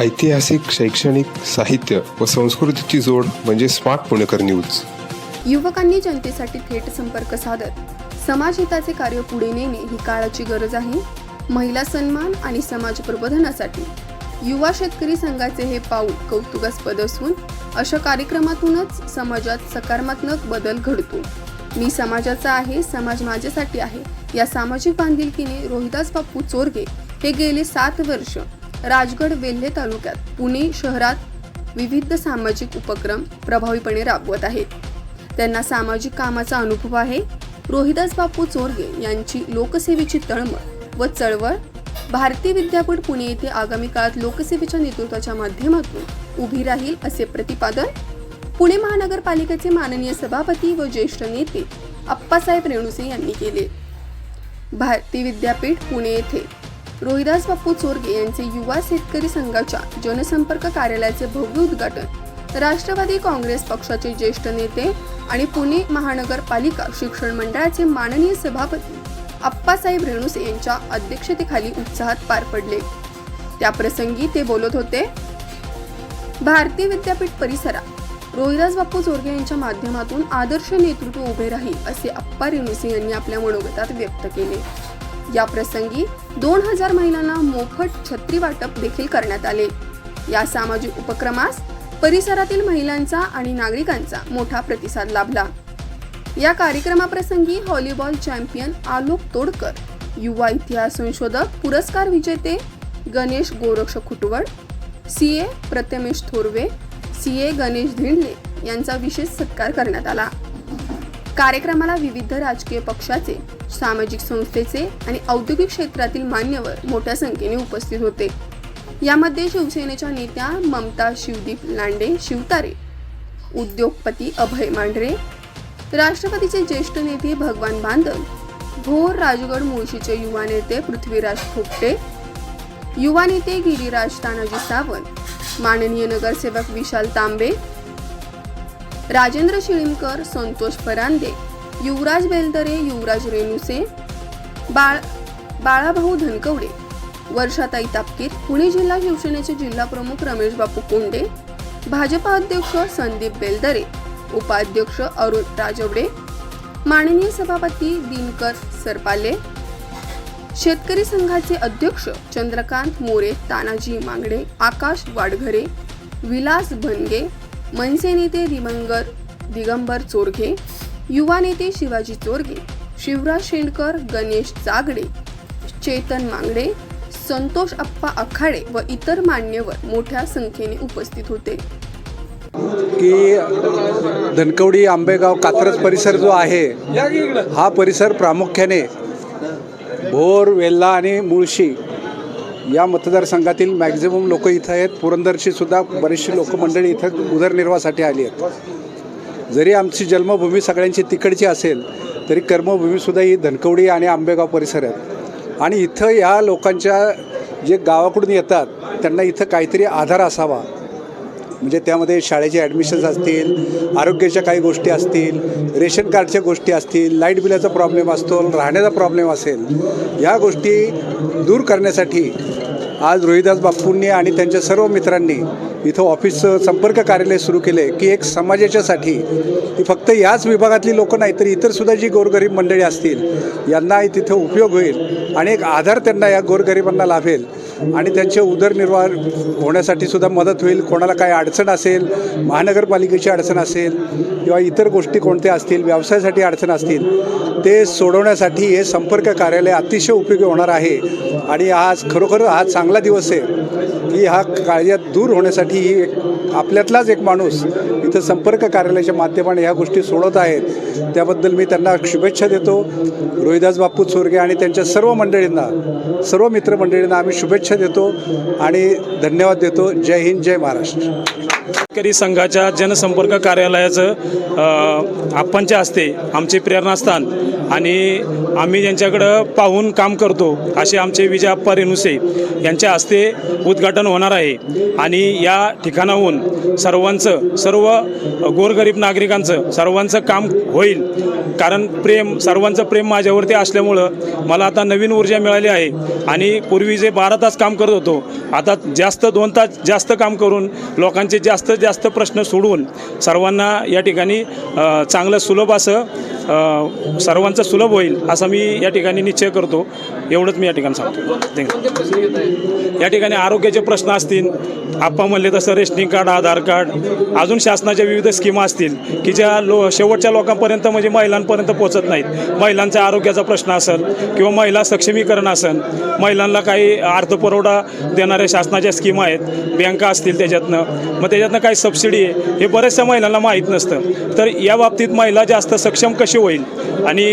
ऐतिहासिक शैक्षणिक साहित्य व संस्कृतीची जोड म्हणजे स्मार्ट पुणेकर न्यूज. युवकांनी जनतेसाठी थेट संपर्क साधत समाजहिताचे कार्य पुढे नेणे ही काळाची गरज आहे. महिला सन्मान आणि समाज प्रबोधनासाठी युवा शेतकरी संघाचे हे पाऊल कौतुकास्पद असून अशा कार्यक्रमातूनच समाजात सकारात्मक बदल घडतो. मी समाजाचा आहे समाज माझ्यासाठी आहे या सामाजिक बांधिलकीने रोहिदास बापू चोरगे हे गेले सात वर्ष राजगड वेल्हे तालुक्यात पुणे शहरात विविध सामाजिक उपक्रम प्रभावीपणे राबवत आहेत. त्यांना सामाजिक कामाचा अनुभव आहे. रोहिदास बापू चोरगे यांची लोकसेवेची तळमळ व चळवळ भारतीय विद्यापीठ पुणे येथे आगामी काळात लोकसेवेच्या नेतृत्वाच्या माध्यमातून उभी राहील असे प्रतिपादन पुणे महानगरपालिकेचे माननीय सभापती व ज्येष्ठ नेते अप्पासाहेब रेणुसे यांनी केले. भारतीय विद्यापीठ पुणे येथे रोहिदास बापू चोरगे यांचे युवा शेतकरी संघाच्या जनसंपर्क कार्यालयाचे भव्य उद्घाटन राष्ट्रवादी काँग्रेस पक्षाचे ज्येष्ठ नेते आणि पुणे महानगरपालिका शिक्षण मंडळाचे माननीय सभापती अप्पासाहेब रेणुसे यांच्या अध्यक्षतेखाली उत्साहात पार पडले. त्याप्रसंगी ते बोलत होते भारतीय विद्यापीठ परिसरात रोहिदास बापू चोरगे यांच्या माध्यमातून आदर्श नेतृत्व उभे राहील असे अप्पा रेणुसे यांनी आपल्या मनोगतात व्यक्त केले. या प्रसंगी दोन हजार महिलांना मोफत छत्री वाटप देखील करण्यात आले. या सामाजिक उपक्रमास परिसरातील महिलांचा आणि नागरिकांचा मोठा प्रतिसाद लाभला. या कार्यक्रमाप्रसंगी व्हॉलीबॉल चॅम्पियन आलोक तोडकर युवा इतिहास संशोधक पुरस्कार विजेते Ganesh Goraksh Khutwad C A Prathamesh Thorve C A Ganesh Dhindle यांचा विशेष सत्कार करण्यात आला. कार्यक्रमाला विविध राजकीय पक्षाचे सामाजिक संस्थेचे आणि औद्योगिक क्षेत्रातील मान्यवर मोठ्या संख्येने उपस्थित होते. यामध्ये शिवसेनेच्या नेत्या ममता शिवदीप लांडे शिवतारे उद्योगपती अभय मांढरे राष्ट्रपतीचे ज्येष्ठ नेते भगवान बांधव भोर राजगड मुळशीचे युवा नेते पृथ्वीराज थोपटे युवा नेते गिरीराज तानाजी सावंत माननीय नगरसेवक विशाल तांबे राजेंद्र शिळीमकर संतोष परांदे युवराज बेलदरे युवराज रेणुसे बाळ बाळाभाऊ धनकवडे वर्षाताई तापकीर पुणे जिल्हा शिवसेनेचे जिल्हा प्रमुख रमेश बापू कोंडे भाजपा अध्यक्ष संदीप बेलदरे उपाध्यक्ष अरुण राजवडे माननीय सभापती दिनकर सरपाले शेतकरी संघाचे अध्यक्ष चंद्रकांत मोरे तानाजी मांगडे आकाश वाडघरे विलास भनगे मनसे नेते दिगंबर दिगंबर चोरघे युवा नेते शिवाजी चोरगे शिवराज शेंडकर गणेश जागडे चेतन मांगडे संतोष अप्पा आखाडे व इतर मान्यवर मोठ्या संख्येने उपस्थित होते. की धनकवडी आंबेगाव कात्रज परिसर जो आहे हा परिसर प्रामुख्याने भोर वेल्ला आणि मुळशी या मतदारसंघातील मॅक्झिमम लोक इथं आहेत. पुरंदरची सुद्धा बरीचशी लोकमंडळी इथं उदरनिर्वाहासाठी आली आहेत. जरी आमची जन्मभूमी सगळ्यांची तिकडची असेल तरी कर्मभूमीसुद्धा ही धनकवडी आणि आंबेगाव परिसर आहेत. आणि इथं या लोकांच्या जे गावाकडून येतात त्यांना इथं काहीतरी आधार असावा. म्हणजे त्यामध्ये शाळेचे ॲडमिशन्स असतील आरोग्याच्या काही गोष्टी असतील रेशन कार्डच्या गोष्टी असतील लाइट बिलाचा प्रॉब्लेम असतो राहण्याचा प्रॉब्लेम असेल या गोष्टी दूर करण्यासाठी आज रोहिदास बाप्पूंनी आणि त्यांच्या सर्व मित्रांनी इथं ऑफिसचं संपर्क कार्यालय सुरू केले की एक समाजाच्यासाठी की फक्त याच विभागातली लोकं नाही तर इतरसुद्धा जी गोरगरीब मंडळी असतील यांना तिथं उपयोग होईल आणि एक आधार त्यांना या गोरगरिबांना लाभेल आणि त्यांचे उदरनिर्वाह होण्यासाठी सुद्धा मदत होईल. कोणाला काय अडचण असेल महानगरपालिकेची अडचण असेल किंवा इतर गोष्टी कोणत्या असतील व्यवसायासाठी अडचण असतील ते सोडवण्यासाठी हे संपर्क कार्यालय अतिशय उपयोगी होणार आहे. आणि आज खरोखर हा चांगला दिवस आहे की हा काळजात दूर होण्यासाठी ही एक आपल्यातलाच एक माणूस इथं संपर्क कार्यालयाच्या माध्यमाने ह्या गोष्टी सोडत आहेत. त्याबद्दल मी त्यांना शुभेच्छा देतो. रोहिदास बापू चोरगे आणि त्यांच्या सर्व मंडळींना सर्व मित्रमंडळींना आम्ही शुभेच्छा देतो आणि धन्यवाद देतो. जय हिंद जय महाराष्ट्र. शेतकरी संघाच्या जनसंपर्क कार्यालयाचं आपणच्या असते हस्ते आमचे प्रेरणास्थान आणि आम्ही ज्यांच्याकडं पाहून काम करतो असे आमचे विजय अप्पा रेणुसे यांच्या हस्ते उद्घाटन होणार आहे. आणि या या ठिकाणाहून सर्वांचं सर्व गोरगरीब नागरिकांचं सर्वांचं काम होईल. कारण प्रेम सर्वांचं प्रेम माझ्यावरती असल्यामुळं मला आता नवीन ऊर्जा मिळाली आहे. आणि पूर्वी जे बारा तास काम करत होतो आता जास्त दोन तास जास्त काम करून लोकांचे जास्त जास्त प्रश्न सोडवून सर्वांना या ठिकाणी चांगलं सुलभ असं सर्वांचं सुलभ होईल असा मी या ठिकाणी निश्चय करतो. एवढंच मी या ठिकाणी सांगतो. थँक्यू या ठिकाणी आरोग्याचे प्रश्न असतील आप्पा म्हणले तसं रेशनिंग कार्ड आधार कार्ड अजून शासनाच्या विविध स्कीमा असतील की ज्या लो शेवटच्या लोकांपर्यंत म्हणजे महिलांपर्यंत पोहोचत नाहीत. महिलांच्या आरोग्याचा प्रश्न असेल किंवा महिला सक्षमीकरण असेल महिलांना काही अर्थपुरवठा देणाऱ्या शासनाच्या स्कीमा आहेत बँका असतील त्याच्यातनं. मग त्याच्यातनं काही सबसिडी आहे हे बऱ्याचशा महिलांना माहीत नसतं. तर या बाबतीत महिला जास्त सक्षम कशी होईल. आणि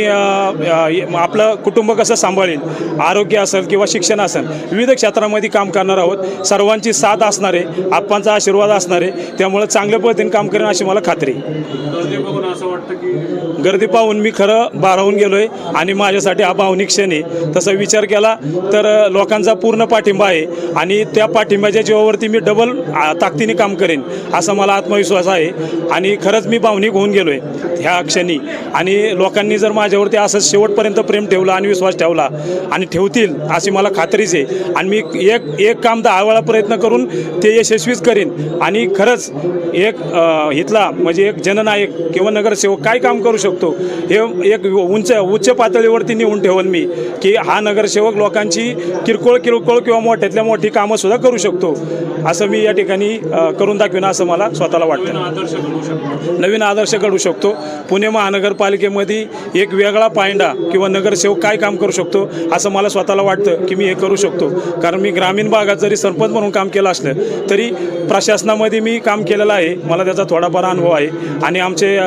आपलं कुटुंब कसं सांभाळेल? आरोग्य असेल किंवा शिक्षण असेल विविध क्षेत्रामध्ये काम करणार आहोत. सर्वांची साथ असणार आहे आप्पांचा आशीर्वाद असणार आहे त्यामुळं चांगल्या पद्धतीने काम करेन अशी मला खात्री. आहे गर्दी पाहून मी खरं भारावून गेलोय आणि माझ्यासाठी हा भावनिक क्षण आहे. तसा विचार केला तर लोकांचा पूर्ण पाठिंबा आहे आणि त्या पाठिंब्याच्या जीवावरती मी डबल ताकदीने काम करेन असा मला आत्मविश्वास आहे आणि खरंच मी भावनिक होऊन गेलोय ह्या क्षणी. आणि लोकांनी जर माझ्यावरती असं शेवटपर्यंत प्रेम ठेवला आणि विश्वास ठेवला आणि ठेवतील अशी मला खात्रीच आहे. आणि मी एक एक काम दहा वेळा प्रयत्न करून ते यशस्वीच करेन. आणि खरंच एक इथला म्हणजे एक जननायक किंवा नगरसेवक काय काम करू शकतो? हे एक उंच उच्च पातळीवरती नेऊन ठेवल मी की हा नगरसेवक लोकांची किरकोळ किरकोळ किंवा मोठ्यातल्या मोठी कामं सुद्धा करू शकतो. असं मी या ठिकाणी करून दाखवीन असं मला स्वतःला वाटतं. नवीन आदर्श घडू शकतो. पुणे नगरपालिकेमध्ये एक वेगळा पायंडा किंवा नगरसेवक काय काम करू शकतो असं मला स्वतःला वाटतं की मी हे करू शकतो. कारण मी ग्रामीण भागात जरी सरपंच म्हणून काम केलं असलं तरी प्रशासनामध्ये मी काम केलेलं आहे. मला त्याचा थोडाफार अनुभव आहे. आणि आमचे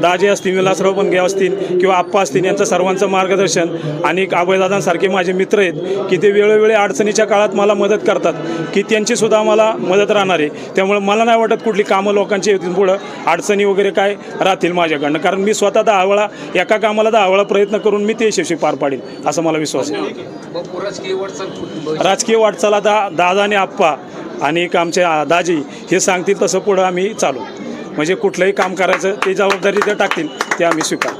दाजे असतील विलासराव बनगे असतील किंवा आप्पा असतील यांचं सर्वांचं मार्गदर्शन आणि अभयदादांसारखे माझे मित्र आहेत की ते वेळोवेळी अडचणीच्या काळात मला मदत करतात की त्यांची सुद्धा मला मदत राहणार आहे. त्यामुळे मला नाही वाटत कुठली कामं लोकांची येतील पुढं. अडचणी वगैरे काय राहतील माझ्याकडनं. कारण मी स्वतः दहा वेळा एका कामाला दहा वेळा प्रयत्न करून मी ते यशस्वी पार पाडेल असा मला विश्वास आहे. राजकीय वाटचाल आता दादा आणि आप्पा आणि एक आमचे दाजी हे सांगतील तसं पुढं आम्ही चालू. म्हणजे कुठलंही काम करायचं ते जबाबदारी ते टाकतील ते आम्ही स्वीकार